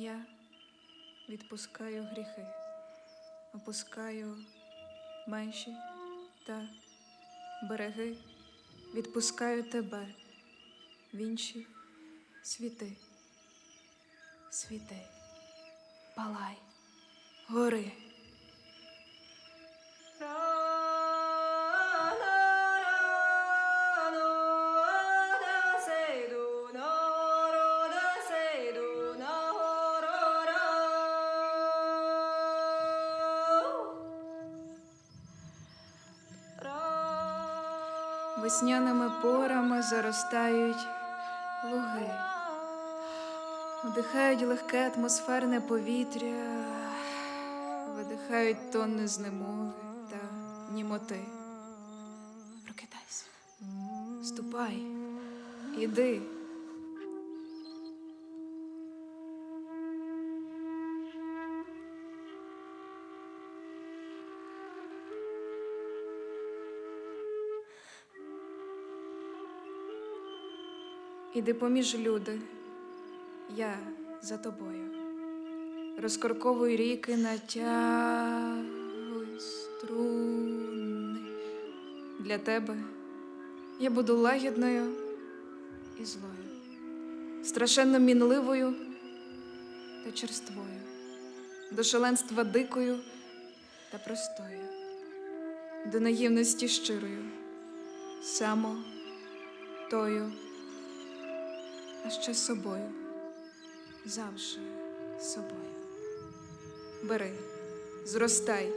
Я відпускаю гріхи, опускаю межі та береги, відпускаю тебе в інші світи. Світи, палай, гори. Весняними порами заростають луги, вдихають легке атмосферне повітря, видихають тонни знемоги та німоти. Прокидайся, ступай, іди. Іди поміж люди, я за тобою. Розкорковуй ріки, натягуй струни. Для тебе я буду лагідною і злою, страшенно мінливою та черствою, до шаленства дикою та простою, до наївності щирою, само тою а ще з собою, завжди собою. Бери, зростай,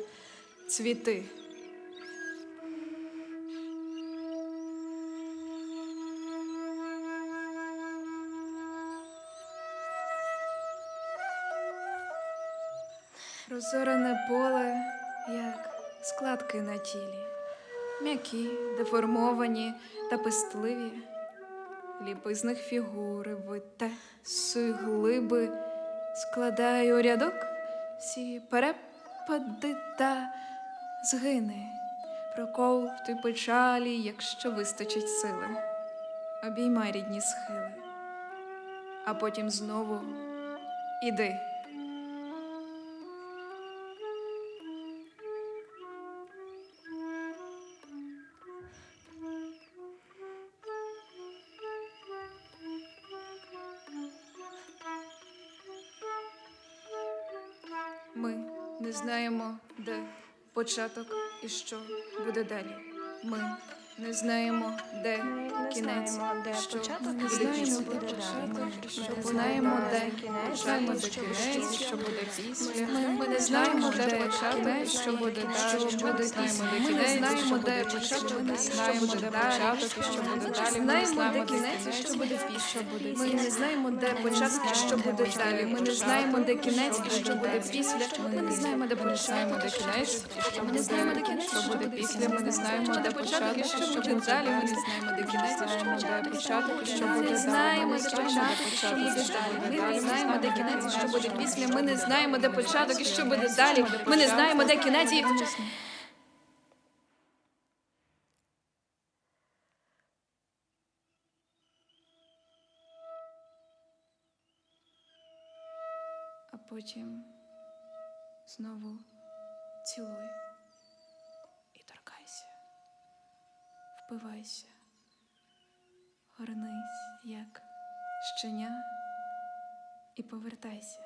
цвіти. Розорене поле, як складки на тілі, м'які, деформовані та пестливі ліпи з них фігури, вите суй глиби, складаю рядок всі перепади та згини, проковтуй печалі, якщо вистачить сили, обіймай рідні схили, а потім знову іди. Ми не знаємо, де початок і що буде далі. Ми не знаємо, де кінець, що не знаємо, буде де початок, не знаємо, де кінець, що кінець, що що буде після. Ми не знаємо, де початок, що буде далі. що буде після. Ми не що знаємо, буде де початок, не знаємо, де далі. початок що буде далі. Ми не знаємо, де кінець, що буде після. Ми не знаємо, де початок що буде далі. Ми не знаємо, де кінець що буде після. Ми не знаємо, де початок, де кінець, ми не знаємо, де кінець, що буде після. Ми не знаємо, де початок і що буде далі. Ми не знаємо, де кінець, що буде початок і що буде далі. Ми не знаємо, де початок що буде далі. Ми не знаємо, де кінець, що буде після. Ми не знаємо, де початок і що буде далі. Ми не знаємо, де кінець і. А потім знову цілуй і торкайся, впивайся, горнись, як щеня, і повертайся.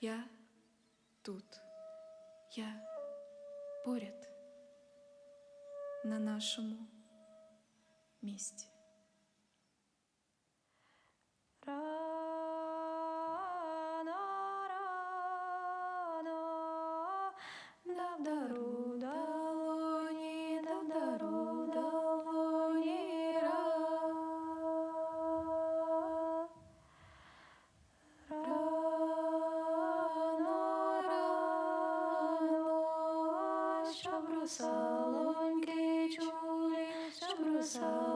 Я тут, я поряд на нашому місці. Щоб русалоньки чули, щоб русалоньки